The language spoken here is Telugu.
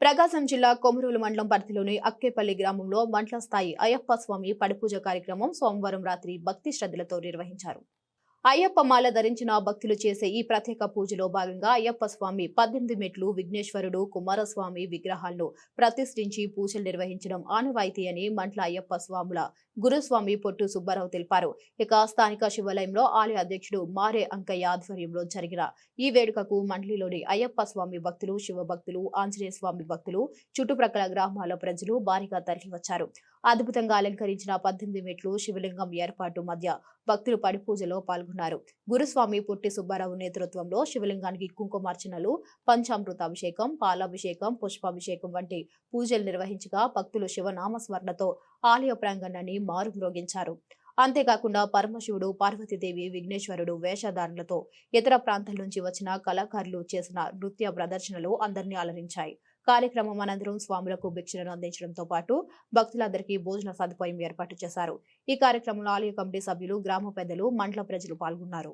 ప్రకాశం జిల్లా కొమరూలు మండలం పరిధిలోని అక్కేపల్లి గ్రామంలో మండల స్థాయి అయ్యప్ప స్వామి పడిపూజ కార్యక్రమం సోమవారం రాత్రి భక్తి శ్రద్ధలతో నిర్వహించారు. అయ్యప్ప మాల ధరించిన భక్తులు చేసే ఈ ప్రత్యేక పూజలో భాగంగా అయ్యప్ప స్వామి పద్దెనిమిది మెట్లు విఘ్నేశ్వరుడు కుమారస్వామి విగ్రహాలను ప్రతిష్ఠించి పూజలు నిర్వహించడం ఆనవాయితీ అని మంట్ల అయ్యప్ప స్వాముల గురుస్వామి పొట్టు సుబ్బారావు తెలిపారు. ఇక స్థానిక శివాలయంలో ఆలయ అధ్యక్షుడు మారే అంకయ్య ఆధ్వర్యంలో జరిగిన ఈ వేడుకకు మండలిలోని అయ్యప్ప స్వామి భక్తులు శివ భక్తులు ఆంజనేయ స్వామి భక్తులు చుట్టుప్రక్కల గ్రామాల ప్రజలు భారీగా తరలివచ్చారు. అద్భుతంగా అలంకరించిన పద్దెనిమిది మెట్లు శివలింగం ఏర్పాటు మధ్య భక్తులు పడిపూజలో పాల్గొన్నారు. గురుస్వామి పుట్టి సుబ్బారావు నేతృత్వంలో శివలింగానికి కుంకుమార్చనలు పంచామృతాభిషేకం పాలాభిషేకం పుష్పాభిషేకం వంటి పూజలు నిర్వహించగా భక్తులు శివనామస్మరణతో ఆలయ ప్రాంగణాన్ని మారుమ్రోగించారు. అంతేకాకుండా పరమశివుడు పార్వతీదేవి విఘ్నేశ్వరుడు వేషధారణలతో ఇతర ప్రాంతాల నుంచి వచ్చిన కళాకారులు చేసిన నృత్య ప్రదర్శనలు అందరినీ అలరించాయి. కార్యక్రమం అనంతరం స్వాములకు భిక్షలను అందించడంతో పాటు భక్తులందరికీ భోజన సదుపాయం ఏర్పాటు చేశారు. ఈ కార్యక్రమంలో ఆలయ కమిటీ సభ్యులు గ్రామ పెద్దలు మండల ప్రజలు పాల్గొన్నారు.